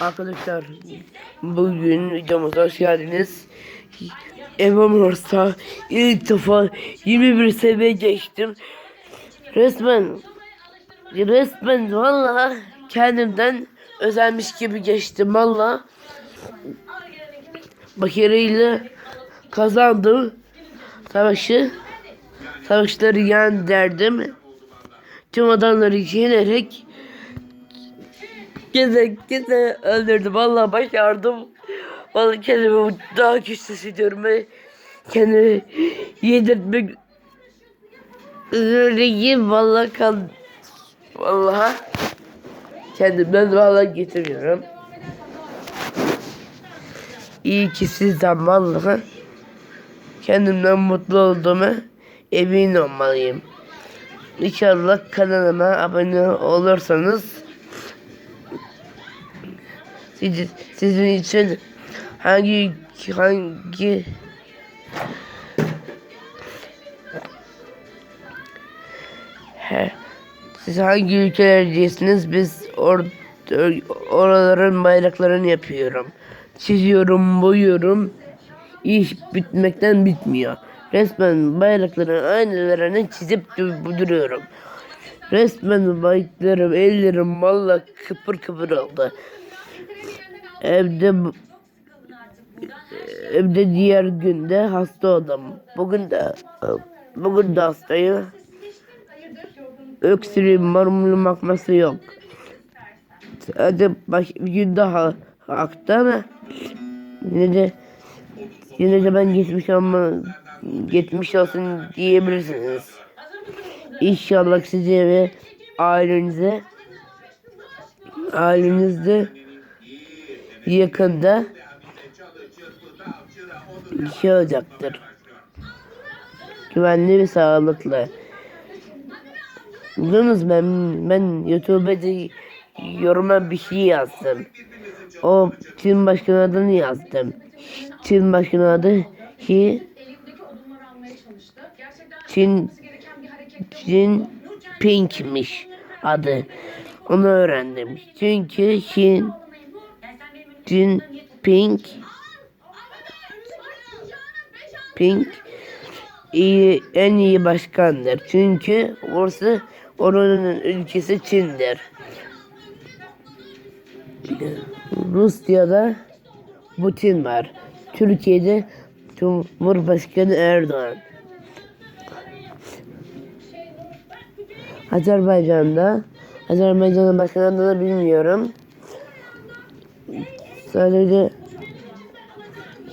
Arkadaşlar bugün videomuza hoş geldiniz. Evermore'da ilk defa 21 seviye geçtim. Resmen resmen valla kendimden özenmiş gibi geçtim valla. Başarıyla kazandım savaşı. Savaşları yen derdim. Tüm adamları yenerek Geze geze öldürdüm. Vallahi başardım. Vallahi kendimi daha güçlü hissediyorum ve kendimi yedirtmek üzereyim. Vallahi kal vallahi kendimden vallahi getiriyorum. İyi ki sizden vallahi kendimden mutlu olduğumu emin olmalıyım. İnşallah kanalıma abone olursanız siz, sizin için hangi hangi He, siz hangi ülkelerdesiniz? Biz or, or- oraların bayraklarını yapıyorum. Çiziyorum, boyuyorum. İş bitmekten bitmiyor. Resmen bayrakların aynılarını çizip du- duruyorum. Resmen bayraklarım, ellerim valla kıpır kıpır oldu. Evde evde diğer günde hasta oldum. Bugün de bugün de hastayım. Öksürüğüm, marmulum akması yok. Hadi baş, bir gün daha aktı ama yine de yine de ben geçmiş ama geçmiş olsun diyebilirsiniz. İnşallah size ve ailenize ailenizde yakında şey olacaktır. Güvenli ve sağlıklı. Biliyorsunuz ben, ben YouTube'da yoruma bir şey yazdım. O Çin başkanı adını yazdım. Çin başkanı adı Xi Çin Çin Pink'miş adı. Onu öğrendim. Çünkü Çin Jin Pink Pink iyi, en iyi başkandır. Çünkü orası oranın ülkesi Çin'dir. Rusya'da Putin var. Türkiye'de Cumhurbaşkanı Erdoğan. Azerbaycan'da Azerbaycan'ın başkanı adını bilmiyorum. Sadece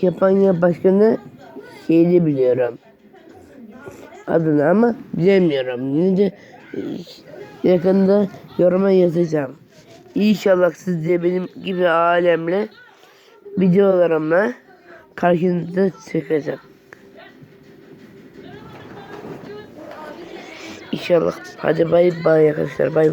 Japonya başkanı şeyini biliyorum. Adını ama bilemiyorum. Yine yakında yoruma yazacağım. İnşallah siz de benim gibi alemle videolarımla karşınıza çıkacak. İnşallah. Hadi bay bay arkadaşlar. Bay bay.